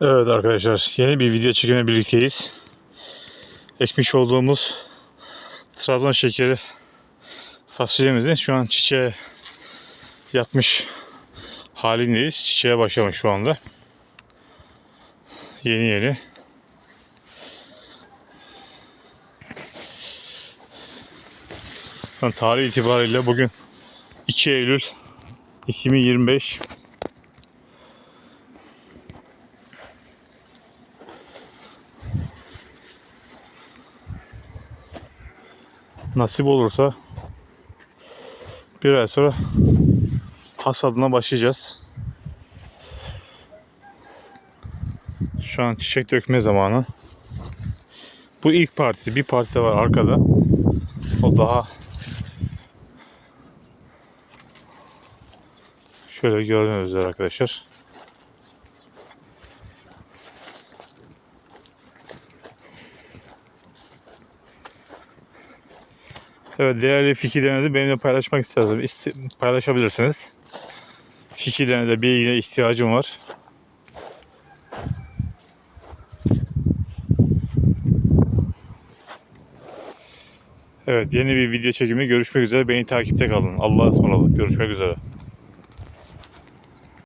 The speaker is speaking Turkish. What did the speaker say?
Evet arkadaşlar yeni bir video çekimle birlikteyiz. Ekmiş olduğumuz Trabzon şekeri fasulyemizin şu an çiçeğe yapmış halindeyiz. Çiçeğe başlamış şu anda. Yeni yeni. Yani tarih itibariyle bugün 2 Eylül 2025 nasip olursa bir ay sonra hasadına başlayacağız. Şu an çiçek dökme zamanı. Bu ilk parti. Bir parti de var arkada. O daha şöyle gördüğünüz arkadaşlar. Evet değerli fikirlerinizi benimle paylaşmak isterseniz iste- paylaşabilirsiniz. Fikirlerinize bilgiye ihtiyacım var. Evet yeni bir video çekimi görüşmek üzere. Beni takipte kalın. Allah'a ısmarladık. Görüşmek üzere.